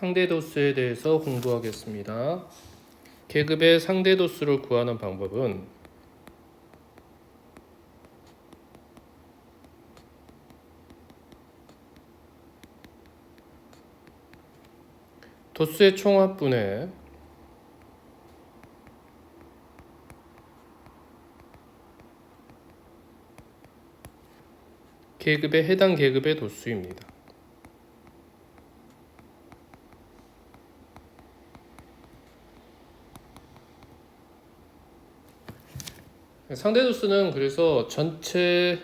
상대 도수에 대해서 공부하겠습니다. 계급의 상대 도수를 구하는 방법은 도수의 총합분의 계급의 해당 계급의 도수입니다. 상대 도수는 그래서 전체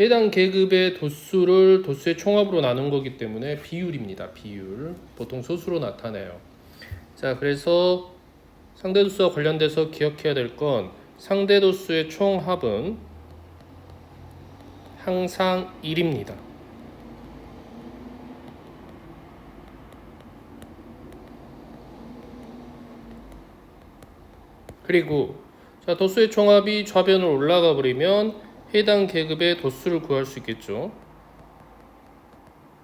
해당 계급의 도수를 도수의 총합으로 나눈 거기 때문에 비율입니다. 비율. 보통 소수로 나타내요. 자, 그래서 상대 도수와 관련돼서 기억해야 될 건 상대 도수의 총합은 항상 1입니다. 그리고 자, 도수의 총합이 좌변으로 올라가 버리면 해당 계급의 도수를 구할 수 있겠죠.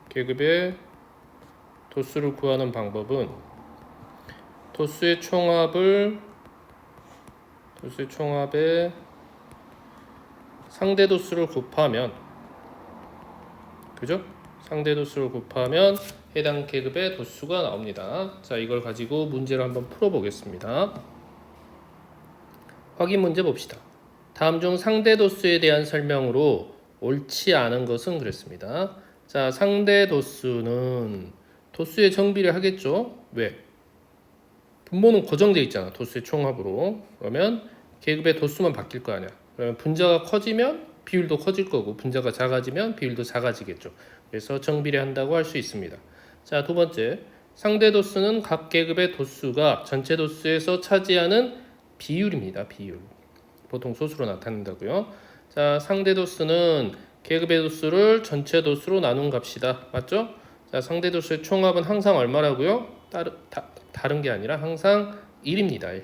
계급의 도수를 구하는 방법은 도수의 총합을 도수의 총합에 상대 도수를 곱하면 그죠? 상대 도수를 곱하면 해당 계급의 도수가 나옵니다. 자, 이걸 가지고 문제를 한번 풀어 보겠습니다. 확인 문제 봅시다. 다음 중 상대 도수에 대한 설명으로 옳지 않은 것은 그랬습니다. 자, 상대 도수는 도수의 정비를 하겠죠. 왜? 분모는 고정되어 있잖아. 도수의 총합으로. 그러면 계급의 도수만 바뀔 거 아니야. 그러면 분자가 커지면 비율도 커질 거고 분자가 작아지면 비율도 작아지겠죠. 그래서 정비례 한다고 할 수 있습니다. 자, 두 번째. 상대 도수는 각 계급의 도수가 전체 도수에서 차지하는 비율입니다. 비율. 보통 소수로 나타낸다고요. 자, 상대 도수는 계급의 도수를 전체 도수로 나눈 값이다. 맞죠? 자, 상대 도수의 총합은 항상 얼마라고요? 따르, 다, 다른 게 아니라 항상 1입니다.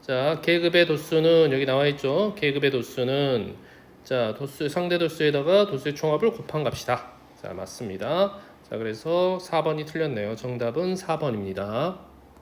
자, 계급의 도수는 여기 나와 있죠. 계급의 도수는 자, 도수 상대 도수에다가 도수의 총합을 곱한 값이다. 자, 맞습니다. 자, 그래서 4번이 틀렸네요. 정답은 4번입니다.